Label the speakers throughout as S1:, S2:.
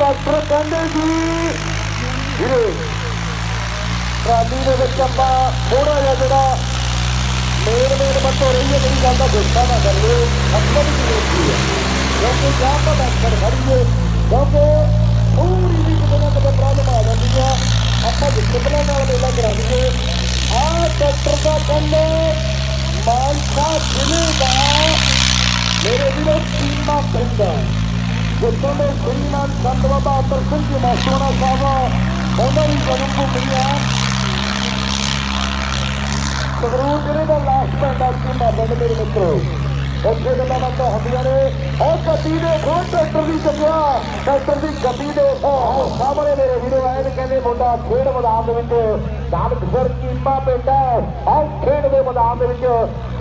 S1: Doctor ਕਹਿੰਦੇ ਜੀ। ਵੀਰੇ, ਟਰਾਲੀ ਦੇ ਵਿੱਚ ਆਪਾਂ ਥੋੜਾ ਜਿਹਾ ਜਿਹੜਾ ਮੇਨ ਮੇਨ ਬੱਤੋ ਰਹੀ ਹੈ, ਜਿਹੜੀ ਗੱਲ ਦਾ ਗੁੱਸਾ ਨਾ ਕਰ ਲਿਓ ਅੱਖਾਂ ਦੀ ਬੇਨਤੀ ਹੈ। ਕਿਉਂਕਿ ਜਾਂ ਤਾਂ ਡਾਕਟਰ ਖੜੀਏ ਕਿਉਂਕਿ ਪੂਰੀ ਵੀ ਕਿਤੇ ਨਾ ਕਿਤੇ ਪ੍ਰੋਬਲਮ ਆ ਜਾਂਦੀ ਆ ਆਪਾਂ ਡਿਸਪਲਿਨ ਨਾਲ ਮੇਲਾ ਕਰਾ ਦਈਏ ਆਹ ਡਾਕਟਰ ਦਾ ਕੰਮ, ਮਾਨਸਾ ਜ਼ਿਲ੍ਹੇ ਦਾ। ਮੇਰੇ ਵੀਰੋ ਸੀਮਾ ਜਿੱਥੋਂ ਦੇ ਸ਼੍ਰੀਮਾਨ ਸੰਤ ਬਾਬਾ ਅਤਰ ਸਿੰਘ ਜੀ ਮਾਸੋਣਾ ਸਾਹਿਬ ਉਹਨਾਂ ਦੀ ਜਨਮ ਭੂਮੀ ਆ ਸੰਗਰੂਰ ਜਿਹੜੇ ਦਾ ਲਾਸਟ ਪਿੰਡ ਆ ਕੀ ਮਾਬੰਦ ਮੇਰੇ ਮਿੱਤਰੋ ਉੱਥੇ ਗੱਲਾਂ ਬਾਤਾਂ ਹੁੰਦੀਆਂ ਨੇ ਉਹ ਗੱਡੀ ਦੇ ਖੋਲ ਟਰੈਕਟਰ ਦੀ ਚੱਲਿਆ ਟਰੈਕਟਰ ਦੀ ਗੱਡੀ ਦੇ ਉਹ ਸਾਹਮਣੇ ਮੇਰੇ ਵੀਰੋ ਆਏ ਨੇ ਕਹਿੰਦੇ ਮੁੰਡਾ ਖੇਡ ਮੈਦਾਨ ਦੇ ਵਿੱਚ ਦਾਨ ਖਰ ਕੀਮਾ ਪਿੰਡ ਹੈ ਆਹ ਖੇਡ ਦੇ ਮੈਦਾਨ ਦੇ ਵਿੱਚ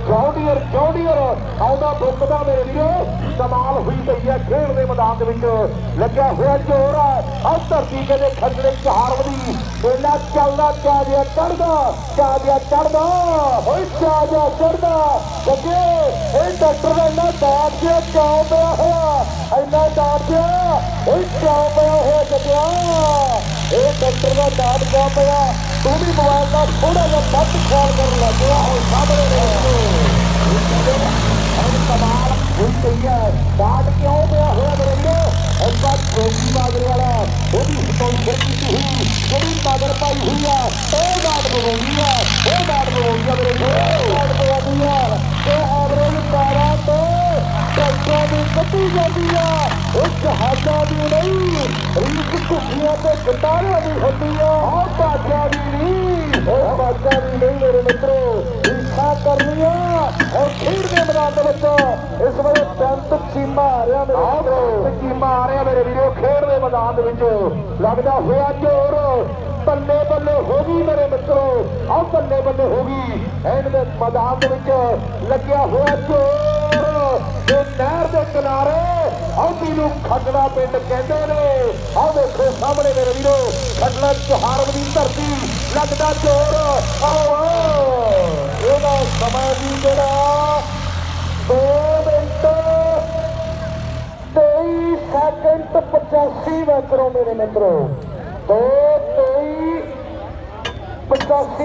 S1: ਜੌਡੀਅਰ ਜੌਡੀਅਰ ਆਉਂਦਾ ਬੁੱਕਦਾ ਮੇਰੇ ਵੀਰੋ। ਕਮਾਲ ਹੋਈ ਪਈ ਹੈ ਖੇਡ ਦੇ ਮੈਦਾਨ ਦੇ ਵਿੱਚ। ਲੱਗਿਆ ਹੋਇਆ ਜੋਰ ਆਹ ਧਰਤੀ ਕਹਿੰਦੇ ਖੱਜੜੇ ਚਾਰਵਦੀ ਇਹਨਾਂ ਚੱਲਦਾ ਚਾ ਜਿਆ ਚੜਦਾ ਚਾ ਜਿਆ ਚੜਦਾ ਓਏ ਚਾ ਜਿਆ ਚੜਦਾ ਲੱਗੇ, ਇਹ ਡਾਕਟਰ ਦਾ ਇੰਨਾ ਦਾਬ ਜਿਹਾ ਚਾਉ ਪਿਆ ਹੋਇਆ? ਇੰਨਾ ਦਾਬ ਜਿਹਾ ਓਏ ਚਾਉ ਪਿਆ ਹੋਇਆ ਜੱਗਿਆ ਇਹ ਡਾਕਟਰ ਦਾ ਦਾਬ ਕਿਆ ਪਿਆ? ਤੂੰ ਵੀ ਮੋਬਾਈਲ ਦਾ ਥੋੜਾ ਜਿਹਾ ਵੱਧ ਖਾ ਕਰਨ ਲੱਗ ਗਿਆ ਉਹ ਸਾਹਮਣੇ ਦੇਖੋ ਹੁਣ ਕਮਾਲ ਹੋਈ ਪਈ ਹੈ ਦਾਦ ਕਿਉਂ ਪਿਆ ਹੋਇਆ ਮੇਰੇ ਵੀਰੋ ਐਸਾ ਚੋਕੀ ਮਾਗਰ ਵਾਲਾ ਉਹਦੀ ਸਪੌਂਸਰ ਕੀਤੀ ਹੋਈ ਜਿਹੜੀ ਮਾਗਰ ਪਾਈ ਹੋਈ ਆ ਉਹ ਦਾਦ ਬਗਾਉਂਦੀ ਆ ਉਹ ਦਾਦ ਬਗਾਉਂਦੀ ਆ ਮੇਰੇ ਵੀਰੋ ਦਾਦ ਬਗਾਉਂਦੀ ਆ ਤੇ ਐਵਰੇਜ ਤਾਰਾ ਤੋਂ ਟੱਕਰਾਂ ਦੀ ਕੱਟੀ ਜਾਂਦੀ ਆ ਉਹ ਜਹਾਜ਼ਾਂ ਦੀ ਨਹੀਂ ਰੀਸ ਕੁੱਖੀਆਂ ਤੇ ਗਟਾਰਿਆਂ ਦੀ ਹੁੰਦੀ ਆ ਉਹ ਬਾਜਾਂ ਦੀ ਨਹੀਂ ਉਹ ਬਾਜਾਂ ਦੀ ਨਹੀਂ ਮੇਰੇ ਮਿੱਤਰੋ ਰੀਸਾਂ ਕਰਨੀਆਂ ਉਹ ਖੇਡ ਦੇ ਮੈਦਾਨ ਦੇ ਵਿੱਚ ਇਸ ਵੇਲੇ ਚੀਮਾ ਆ ਰਿਹਾ ਮੇਰੇ ਮਿੱਤਰੋ ਚੀਮਾ ਆ ਰਿਹਾ ਮੇਰੇ ਵੀਰੋ ਖੇਡ ਦੇ ਮੈਦਾਨ ਦੇ ਵਿੱਚ। ਲੱਗਦਾ ਹੋਇਆ ਜ਼ੋਰ ਬੱਲੇ ਬੱਲੇ ਹੋ ਗਈ ਮੇਰੇ ਮਿੱਤਰੋ। ਆਹ ਬੱਲੇ ਬੱਲੇ ਹੋ ਗਈ। ਐਨ ਦੇ ਮੈਦਾਨ ਦੇ ਵਿੱਚ ਲੱਗਿਆ ਹੋਇਆ ਜ਼ੋਰ। ਤੇ ਨਹਿਰ ਦੇ ਕਿਨਾਰੇ ਆਉਂਦੀ ਨੂੰ ਖੱਟੜਾ ਪਿੰਡ ਕਹਿੰਦੇ ਨੇ। ਆਹ ਦੇਖੋ ਸਾਹਮਣੇ ਮੇਰੇ ਵੀਰੋ ਖੱਟੜਾ ਚੋਹਾਰ ਦੀ ਧਰਤੀ ਲੱਗਦਾ ਜ਼ੋਰ। ਆਓ ਇਹਦਾ ਸਮਾਂ ਵੀ ਜਿਹੜਾ 2 ਮਿੰਟ 23 ਸੈਕਿੰਡ 85 ਮੈਟਰੋ ਮੇਰੇ ਮਿੱਤਰੋ। 2 23 85